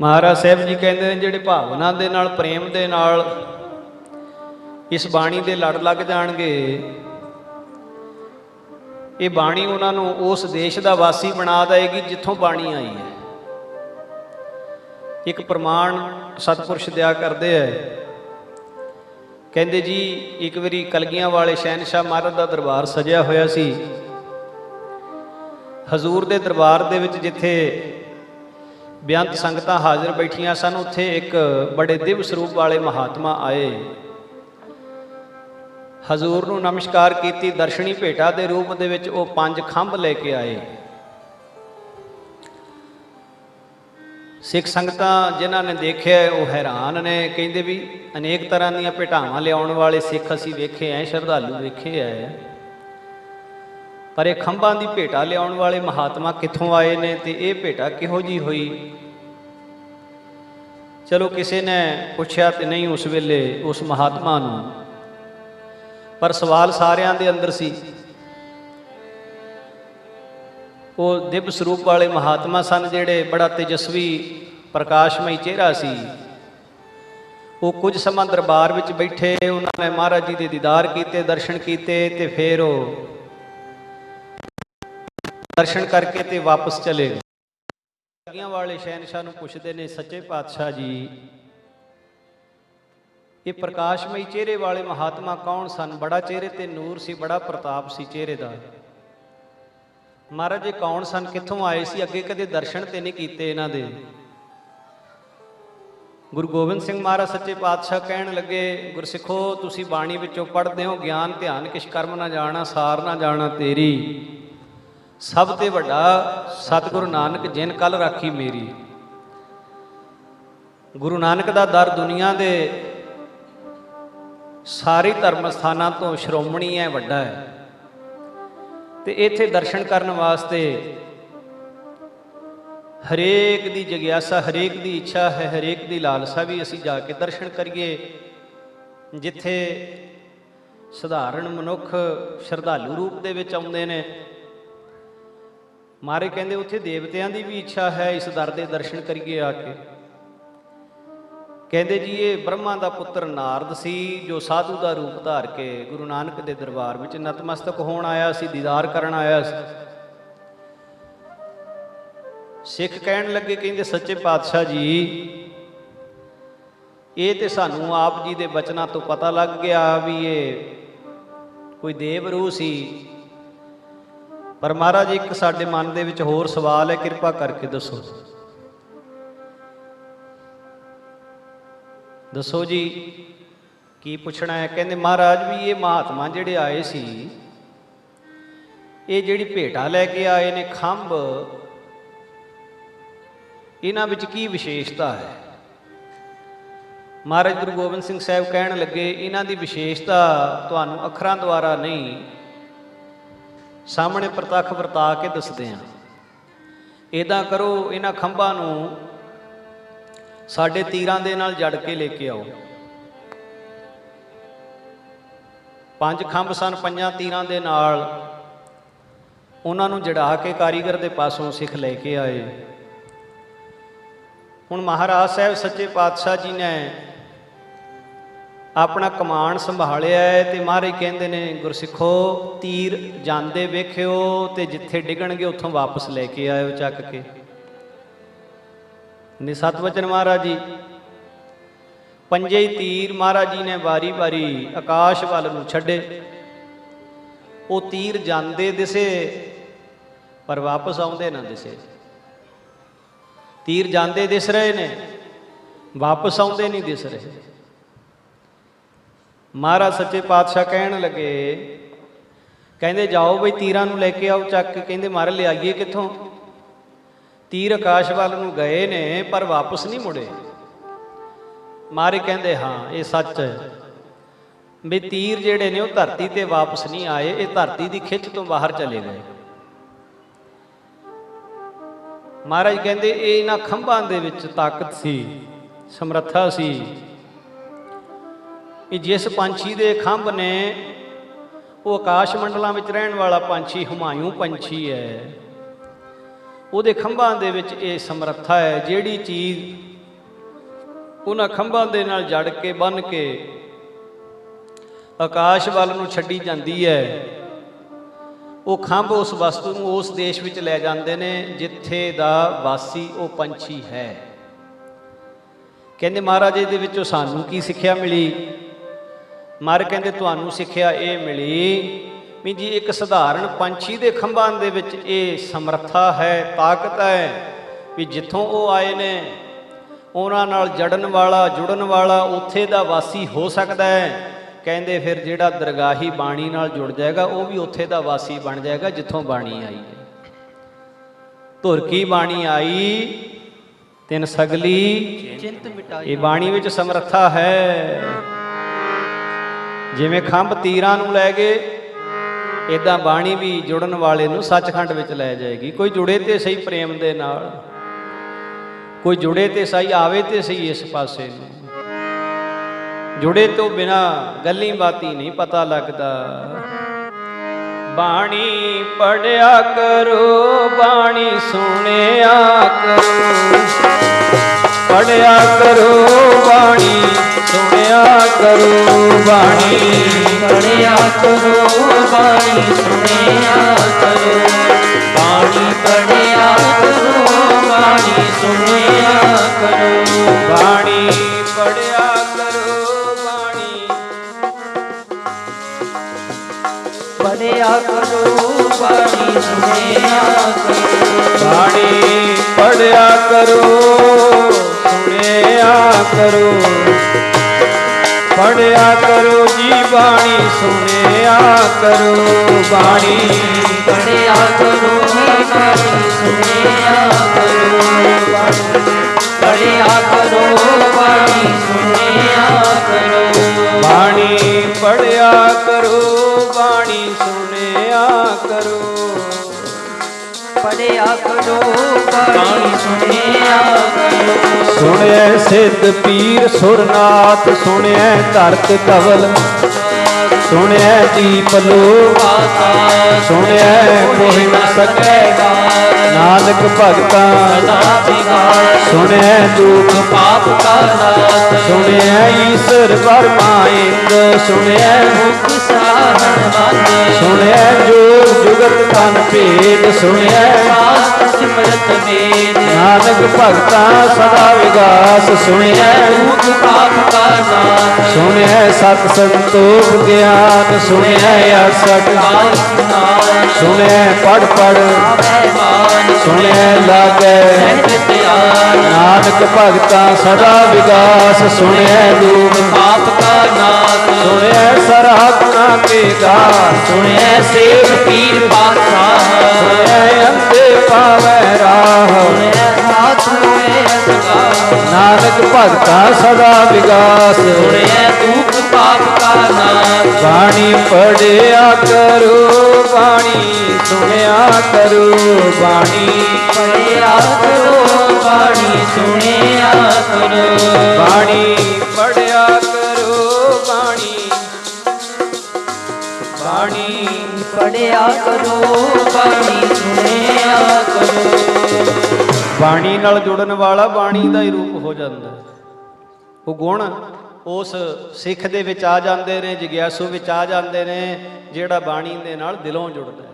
ਮਹਾਰਾਜ ਸਾਹਿਬ ਜੀ ਕਹਿੰਦੇ ਨੇ ਜਿਹੜੇ ਭਾਵਨਾ ਦੇ ਨਾਲ, ਪ੍ਰੇਮ ਦੇ ਨਾਲ ਇਸ ਬਾਣੀ ਦੇ ਲੜ ਲੱਗ ਜਾਣਗੇ, ਇਹ ਬਾਣੀ ਉਹਨਾਂ ਨੂੰ ਉਸ ਦੇਸ਼ ਦਾ ਵਾਸੀ ਬਣਾ ਦੇਗੀ ਜਿੱਥੋਂ ਬਾਣੀ ਆਈ ਹੈ। ਇੱਕ ਪ੍ਰਮਾਣ ਸਤਪੁਰਸ਼ ਦਿਆ ਕਰਦੇ ਐ ਕਹਿੰਦੇ ਜੀ, ਇੱਕ ਵਾਰੀ ਕਲਗੀਆਂ ਵਾਲੇ ਸ਼ਹਿਨशाह ਮਹਾਰਾਜ ਦਾ ਦਰਬਾਰ ਸਜਿਆ ਹੋਇਆ ਸੀ। ਹਜ਼ੂਰ ਦੇ ਦਰਬਾਰ ਦੇ ਵਿੱਚ ਜਿੱਥੇ ਬੇਅੰਤ ਸੰਗਤਾਂ ਹਾਜ਼ਰ ਬੈਠੀਆਂ ਸਨ, ਉੱਥੇ ਇੱਕ ਬੜੇ ਦਿਵ ਸਰੂਪ ਵਾਲੇ ਮਹਾਤਮਾ ਆਏ। ਹਜ਼ੂਰ ਨੂੰ ਨਮਸਕਾਰ ਕੀਤੀ, ਦਰਸ਼ਨੀ ਭੇਟਾ ਦੇ ਰੂਪ ਦੇ ਵਿੱਚ ਉਹ ਪੰਜ ਖੰਭ ਲੈ ਕੇ ਆਏ। ਸਿੱਖ ਸੰਗਤਾਂ ਜਿਨ੍ਹਾਂ ਨੇ ਦੇਖਿਆ ਉਹ ਹੈਰਾਨ ਨੇ, ਕਹਿੰਦੇ ਵੀ ਅਨੇਕ ਤਰ੍ਹਾਂ ਦੀਆਂ ਭੇਟਾਵਾਂ ਲਿਆਉਣ ਵਾਲੇ ਸਿੱਖ ਅਸੀਂ ਵੇਖੇ ਐ, ਸ਼ਰਧਾਲੂ ਵੇਖੇ ਐ। ਪਰ ਇਹ ਖੰਭਾਂ ਦੀ ਭੇਟਾ ਲਿਆਉਣ ਵਾਲੇ ਮਹਾਤਮਾ ਕਿੱਥੋਂ ਆਏ ਨੇ ਤੇ ਇਹ ਭੇਟਾ ਕਿਹੋ ਜੀ ਹੋਈ? ਚਲੋ ਕਿਸੇ ਨੇ ਪੁੱਛਿਆ ਤੇ ਨਹੀਂ ਉਸ ਵੇਲੇ ਉਸ ਮਹਾਤਮਾ ਨੂੰ। ਪਰ ਸਵਾਲ ਸਾਰਿਆਂ ਦੇ ਅੰਦਰ ਸੀ। ਉਹ ਦਿਵ ਸਰੂਪ ਵਾਲੇ ਮਹਾਤਮਾ ਸਨ ਜਿਹੜੇ ਬੜਾ ਤੇਜਸਵੀ, ਪ੍ਰਕਾਸ਼ਮਈ ਚਿਹਰਾ ਸੀ। ਉਹ ਕੁਝ ਸਮਾਂ ਦਰਬਾਰ ਵਿੱਚ ਬੈਠੇ, ਉਹਨਾਂ ਨੇ ਮਹਾਰਾਜ ਜੀ ਦੇ ਦੀਦਾਰ ਕੀਤੇ, ਦਰਸ਼ਨ ਕੀਤੇ ਤੇ ਫਿਰ ਉਹ ਦਰਸ਼ਨ ਕਰਕੇ ਤੇ ਵਾਪਸ ਚਲੇ ਗਏ। ਅੱਗੀਆਂ ਵਾਲੇ ਸ਼ਹਿਨशाह ਨੂੰ ਪੁੱਛਦੇ ਨੇ, ਸੱਚੇ ਪਾਤਸ਼ਾਹ ਜੀ, ਇਹ ਪ੍ਰਕਾਸ਼ਮਈ ਚਿਹਰੇ ਵਾਲੇ ਮਹਾਤਮਾ ਕੌਣ ਸਨ? ਬੜਾ ਚਿਹਰੇ ਤੇ ਨੂਰ ਸੀ, ਬੜਾ ਪ੍ਰਤਾਪ ਸੀ ਚਿਹਰੇ ਦਾ। ਮਹਾਰਾਜ, ਇਹ ਕੌਣ ਸਨ? ਕਿੱਥੋਂ ਆਏ ਸੀ? ਅੱਗੇ ਕਦੇ ਦਰਸ਼ਨ ਤੇ ਨਹੀਂ ਕੀਤੇ ਇਹਨਾਂ ਦੇ। ਗੁਰੂ ਗੋਬਿੰਦ ਸਿੰਘ ਮਹਾਰਾਜ ਸੱਚੇ ਪਾਤਸ਼ਾਹ ਕਹਿਣ ਲੱਗੇ, ਗੁਰਸਿੱਖੋ, ਤੁਸੀਂ ਬਾਣੀ ਵਿੱਚੋਂ ਪੜ੍ਹਦੇ ਹੋ, ਗਿਆਨ, ਧਿਆਨ, ਕਿਛ ਕਰਮ ਨਾ ਜਾਣਾ, ਸਾਰ ਨਾ ਜਾਣਾ ਤੇਰੀ। ਸਭ ਤੇ ਵੱਡਾ ਸਤਿਗੁਰੂ ਨਾਨਕ ਜਿਨ ਕਲ ਰਾਖੀ ਮੇਰੀ। ਗੁਰੂ ਨਾਨਕ ਦਾ ਦਰ ਦੁਨੀਆ ਦੇ ਸਾਰੇ ਧਰਮ ਸਥਾਨਾਂ ਤੋਂ ਸ਼੍ਰੋਮਣੀ ਹੈ ਵੱਡਾ ਹੈ ਤੇ ਇੱਥੇ ਦਰਸ਼ਨ ਕਰਨ ਵਾਸਤੇ ਹਰੇਕ ਦੀ ਜਗਿਆਸਾ, ਹਰੇਕ ਦੀ ਇੱਛਾ ਹੈ, ਹਰੇਕ ਦੀ ਲਾਲਸਾ ਵੀ ਅਸੀਂ ਜਾ ਕੇ ਦਰਸ਼ਨ ਕਰੀਏ, ਜਿੱਥੇ ਸਧਾਰਨ ਮਨੁੱਖ ਸ਼ਰਧਾਲੂ ਰੂਪ ਦੇ ਵਿੱਚ ਆਉਂਦੇ ਨੇ। ਮਾਰੇ ਕਹਿੰਦੇ ਉੱਥੇ ਦੇਵਤਿਆਂ ਦੀ ਵੀ ਇੱਛਾ ਹੈ ਇਸ ਦਰ ਦੇ ਦਰਸ਼ਨ ਕਰੀਏ ਆ ਕੇ। ਕਹਿੰਦੇ ਜੀ, ਇਹ ਬ੍ਰਹਮਾ ਦਾ ਪੁੱਤਰ ਨਾਰਦ ਸੀ, ਜੋ ਸਾਧੂ ਦਾ ਰੂਪ ਧਾਰ ਕੇ ਗੁਰੂ ਨਾਨਕ ਦੇ ਦਰਬਾਰ ਵਿੱਚ ਨਤਮਸਤਕ ਹੋਣ ਆਇਆ ਸੀ, ਦੀਦਾਰ ਕਰਨ ਆਇਆ ਸੀ। ਸਿੱਖ ਕਹਿਣ ਲੱਗੇ, ਕਹਿੰਦੇ, ਸੱਚੇ ਪਾਤਸ਼ਾਹ ਜੀ, ਇਹ ਤੇ ਸਾਨੂੰ ਆਪ ਜੀ ਦੇ ਬਚਨਾਂ ਤੋਂ ਪਤਾ ਲੱਗ ਗਿਆ ਵੀ ਇਹ ਕੋਈ ਦੇਵ ਰੂਹ ਸੀ। ਪਰ ਮਹਾਰਾਜ, ਇੱਕ ਸਾਡੇ ਮਨ ਦੇ ਵਿੱਚ ਹੋਰ ਸਵਾਲ ਹੈ, ਕਿਰਪਾ ਕਰਕੇ ਦੱਸੋ। ਦੱਸੋ ਜੀ, ਕੀ ਪੁੱਛਣਾ ਹੈ? ਕਹਿੰਦੇ, ਮਹਾਰਾਜ ਵੀ ਇਹ ਮਹਾਤਮਾ ਜਿਹੜੇ ਆਏ ਸੀ, ਇਹ ਜਿਹੜੀ ਭੇਟਾ ਲੈ ਕੇ ਆਏ ਨੇ ਖੰਭ, ਇਹਨਾਂ ਵਿੱਚ ਕੀ ਵਿਸ਼ੇਸ਼ਤਾ ਹੈ? ਮਹਾਰਾਜ ਗੁਰੂ ਗੋਬਿੰਦ ਸਿੰਘ ਸਾਹਿਬ ਕਹਿਣ ਲੱਗੇ, ਇਹਨਾਂ ਦੀ ਵਿਸ਼ੇਸ਼ਤਾ ਤੁਹਾਨੂੰ ਅੱਖਰਾਂ ਦੁਆਰਾ ਨਹੀਂ ਸਾਹਮਣੇ ਪ੍ਰਤੱਖ ਵਰਤਾ ਕੇ ਦੱਸਦੇ ਹਾਂ ਇਦਾਂ ਕਰੋ, ਇਹਨਾਂ ਖੰਭਾਂ ਨੂੰ ਸਾਡੇ ਤੀਰਾਂ ਦੇ ਨਾਲ ਜੜ ਕੇ ਲੈ ਕੇ ਆਓ। ਪੰਜ ਖੰਭ ਸਨ, ਪੰਜਾਂ ਤੀਰਾਂ ਦੇ ਨਾਲ ਉਹਨਾਂ ਨੂੰ ਜੜਾ ਕੇ ਕਾਰੀਗਰ ਦੇ ਪਾਸੋਂ ਸਿੱਖ ਲੈ ਕੇ ਆਏ। ਹੁਣ ਮਹਾਰਾਜ ਸਾਹਿਬ ਸੱਚੇ ਪਾਤਸ਼ਾਹ ਜੀ ਨੇ ਆਪਣਾ ਕਮਾਨ ਸੰਭਾਲਿਆ ਹੈ ਤੇ ਮਹਾਰਾਜ ਕਹਿੰਦੇ ਨੇ, ਗੁਰਸਿੱਖੋ, ਤੀਰ ਜਾਂਦੇ ਵੇਖਿਓ ਤੇ ਜਿੱਥੇ ਡਿੱਗਣਗੇ ਉੱਥੋਂ ਵਾਪਸ ਲੈ ਕੇ ਆਇਓ ਚੱਕ ਕੇ। ਨੇ ਸਤਵਚਨ ਮਹਾਰਾਜ ਜੀ, ਪੰਜੇ ਤੀਰ ਮਹਾਰਾਜ ਜੀ ਨੇ ਵਾਰੀ-ਵਾਰੀ ਆਕਾਸ਼ ਵੱਲ ਨੂੰ ਛੱਡੇ। ਉਹ ਤੀਰ ਜਾਂਦੇ ਦਿਸੇ, ਪਰ ਵਾਪਸ ਆਉਂਦੇ ਨਾ ਦਿਸੇ। ਤੀਰ ਜਾਂਦੇ ਦਿਸ ਰਹੇ ਨੇ, ਵਾਪਸ ਆਉਂਦੇ ਨਹੀਂ ਦਿਸ ਰਹੇ। ਮਹਾਰਾਜ ਸੱਚੇ ਪਾਤਸ਼ਾਹ ਕਹਿਣ ਲੱਗੇ, ਕਹਿੰਦੇ ਜਾਓ ਬਈ ਤੀਰਾਂ ਨੂੰ ਲੈ ਕੇ ਆਓ ਚੱਕ ਕੇ, ਕਹਿੰਦੇ ਮਾਰ ਲਿਆਈਏ ਕਿੱਥੋਂ? ਤੀਰ ਆਕਾਸ਼ ਵੱਲ ਨੂੰ ਗਏ ਨੇ, ਪਰ ਵਾਪਸ ਨਹੀਂ ਮੁੜੇ। ਮਾਰੇ ਕਹਿੰਦੇ, ਹਾਂ, ਇਹ ਸੱਚ ਹੈ। ਵੀ ਤੀਰ ਜਿਹੜੇ ਨੇ ਉਹ ਧਰਤੀ ਤੇ ਵਾਪਸ ਨਹੀਂ ਆਏ, ਇਹ ਧਰਤੀ ਦੀ ਖਿੱਚ ਤੋਂ ਬਾਹਰ ਚਲੇ ਗਏ। ਮਹਾਰਾਜ ਕਹਿੰਦੇ, ਇਹ ਇਹਨਾਂ ਖੰਭਾਂ ਦੇ ਵਿੱਚ ਤਾਕਤ ਸੀ, ਸਮਰੱਥਾ ਸੀ। ਕਿ ਜਿਸ ਪੰਛੀ ਦੇ ਖੰਭ ਨੇ ਉਹ ਆਕਾਸ਼ ਮੰਡਲਾਂ ਵਿੱਚ ਰਹਿਣ ਵਾਲਾ ਪੰਛੀ ਹੁਮਾਯੂ ਪੰਛੀ ਹੈ। ਉਹਦੇ ਖੰਭਾਂ ਦੇ ਵਿੱਚ ਇਹ ਸਮਰੱਥਾ ਹੈ, ਜਿਹੜੀ ਚੀਜ਼ ਉਹਨਾਂ ਖੰਭਾਂ ਦੇ ਨਾਲ ਜੜ ਕੇ, ਬੰਨ ਕੇ ਆਕਾਸ਼ ਵੱਲ ਨੂੰ ਛੱਡੀ ਜਾਂਦੀ ਹੈ। ਉਹ ਖੰਭ ਉਸ ਵਸਤੂ ਨੂੰ ਉਸ ਦੇਸ਼ ਵਿੱਚ ਲੈ ਜਾਂਦੇ ਨੇ, ਜਿੱਥੇ ਦਾ ਵਾਸੀ ਉਹ ਪੰਛੀ ਹੈ। ਕਹਿੰਦੇ ਮਹਾਰਾਜ ਦੇ ਵਿੱਚੋਂ ਸਾਨੂੰ ਕੀ ਸਿੱਖਿਆ ਮਿਲੀ? ਮਰ ਕਹਿੰਦੇ ਤੁਹਾਨੂੰ ਸਿੱਖਿਆ ਇਹ ਮਿਲੀ? ਵੀ ਜੀ ਇੱਕ ਸਧਾਰਨ ਪੰਛੀ ਦੇ ਖੰਭਾਂ ਦੇ ਵਿੱਚ ਇਹ ਸਮਰੱਥਾ ਹੈ ਤਾਕਤ ਹੈ ਵੀ ਜਿੱਥੋਂ ਉਹ ਆਏ ਨੇ ਉਹਨਾਂ ਨਾਲ ਜੜਨ ਵਾਲਾ ਜੁੜਨ ਵਾਲਾ ਉੱਥੇ ਦਾ ਵਾਸੀ ਹੋ ਸਕਦਾ ਹੈ। ਕਹਿੰਦੇ ਫਿਰ ਜਿਹੜਾ ਦਰਗਾਹੀ ਬਾਣੀ ਨਾਲ ਜੁੜ ਜਾਏਗਾ ਉਹ ਵੀ ਉੱਥੇ ਦਾ ਵਾਸੀ ਬਣ ਜਾਏਗਾ ਜਿੱਥੋਂ ਬਾਣੀ ਆਈ ਹੈ। ਧੁਰ ਕੀ ਬਾਣੀ ਆਈ? ਤਿੰਨ ਸਗਲੀ ਚਿੰਤ ਮਿਟਾਈ। ਇਹ ਬਾਣੀ ਵਿੱਚ ਸਮਰੱਥਾ ਹੈ। ਜਿਵੇਂ ਖੰਭ ਤੀਰਾਂ ਨੂੰ ਲੈ ਗਏ ਇਦਾਂ ਬਾਣੀ ਵੀ ਜੁੜਨ ਵਾਲੇ ਨੂੰ ਸੱਚਖੰਡ ਵਿੱਚ ਲੈ ਜਾਏਗੀ। ਕੋਈ ਜੁੜੇ ਤੇ ਸਹੀ ਪ੍ਰੇਮ ਦੇ ਨਾਲ, ਕੋਈ ਜੁੜੇ ਤੇ ਸਹੀ ਆਵੇ ਤੇ ਸਹੀ ਇਸ ਪਾਸੇ ਨੂੰ। ਜੁੜੇ ਤੋਂ ਬਿਨਾ ਗੱਲੀ ਬਾਤੀ ਨਹੀਂ ਪਤਾ ਲੱਗਦਾ। ਬਾਣੀ ਪੜਿਆ ਕਰੋ, ਬਾਣੀ ਸੁਣਿਆ ਕਰੋ। ਪੜਿਆ ਕਰੋ, ਬਾਣੀ ਸੁਣਿਆ ਕਰੋ ਬਾਣੀ ਪੜਿਆ ਕਰੋ ਬਾਣੀ ਸੁਣਿਆ ਕਰੋ ਬਾਣੀ ਪੜਿਆ ਕਰੋ ਬਾਣੀ ਸੁਣਿਆ ਕਰੋ ਬਾਣੀ ਪੜਿਆ ਕਰੋ ਬਾਣੀ ਪੜਿਆ ਕਰੋ ਬਾਣੀ ਸੁਣਿਆ ਕਰੋ ਬਾਣੀ ਪੜਿਆ ਕਰੋ ਸੁਣਿਆ ਕਰੋ ਬਾਣੀ। ਪੜਿਆ ਕਰੋ ਬਾਣੀ ਸੁਣਿਆ ਕਰੋ। ਪੜਿਆ ਕਰੋ ਬਾਣੀ ਸੁਣਿਆ ਕਰੋ। ਬਾਣੀ ਪੜਿਆ ਕਰੋ ਬਾਣੀ ਸੁਣਿਆ ਕਰੋ। ਪੜਿਆ ਕਰੋ ਬਾਣੀ ਸੁਣਿਆ ਕਰੋ। ਸੁਣਿਐ ਸਿੱਧ ਪੀਰ ਸੁਰਨਾਥ ਸੁਣਿਐ ਧਰਤ ਧਵਲ। ਸੁਣਿਆ ਜੀ ਲੋ ਆਸਾ ਕੋਈ ਨ ਸਕੈ ਨਾਨਕ ਭਗਤਾ ਸਦਾ ਬਿਗਾਰ ਸੁਣਿਐ ਦੁਖ ਪਾਪ ਕਾ ਨਾਸ ਸੁਣਿਐ ਈਸ਼ਰ ਵਰਮਾਇੰਦ ਸੁਣਿਆ ਮੁਖ ਸਾਹਣ ਮਨ ਸੁਣਿਐ ਜੋਗ ਜੁਗਤ ਤਨ ਭੇਦ ਸੁਣਿਐ ਸਾਸ ਸਿਮਰਤ ਵੇਦ ਨਾਨਕ ਭਗਤਾ ਸਦਾ ਵਿਗਾਸ ਸੁਣਿਐ। ਮੁਖ ਪਾਪ ਕਾ ਨਾਸ। ਸੁਣਿਐ ਸਤ ਸੰਤੋਖ ਗਿਆਨ ਕਾਲ ਨਾਮ ਸੁਣਿਐ ਪੜ ਪੜ ਸੁਣਿਐ ਲਾਗੈ। ਨਾਨਕ ਭਗਤਾ ਸਦਾ ਵਿਗਾਸ ਸੁਣਿਐ ਦੂਖ ਪਾਪ ਕਾ ਨਾਸ ਸੁਣਿਐ ਸਰਾਤਨਾ ਕੇ ਗਾਨ ਸੁਣਿਐ ਸੇਵ ਪੀਰ ਪਾਤਸ਼ਾਹ। ਸੁਣਿਐ ਅੰਦੇ ਪਾਵੈ ਰਾਹ। ਸੁਣਿਐ ਸਾਥ ਹੋਏ ਅਸਗਾ ਨਾਨਕ ਭਗਤਾ ਸਦਾ ਵਿਗਾਸ। ਸੁਣਿਐ ਦੁਖ ਪਾਪ ਕਾ ਨਾਸ ਬਾਣੀ ਪੜਿਆ ਕਰੋ ਬਾਣੀ ਸੁਣਿਆ ਕਰੋ ਬਾਣੀ ਬਾਣੀ ਨਾਲ ਜੁੜਨ ਵਾਲਾ ਬਾਣੀ ਦਾ ਹੀ ਰੂਪ ਹੋ ਜਾਂਦਾ। ਉਹ ਗੁਣ ਉਸ ਸਿੱਖ ਦੇ ਵਿੱਚ ਆ ਜਾਂਦੇ ਨੇ, ਜਿਗਿਆਸੂ ਵਿੱਚ ਆ ਜਾਂਦੇ ਨੇ, ਜਿਹੜਾ ਬਾਣੀ ਦੇ ਨਾਲ ਦਿਲੋਂ ਜੁੜਦਾ।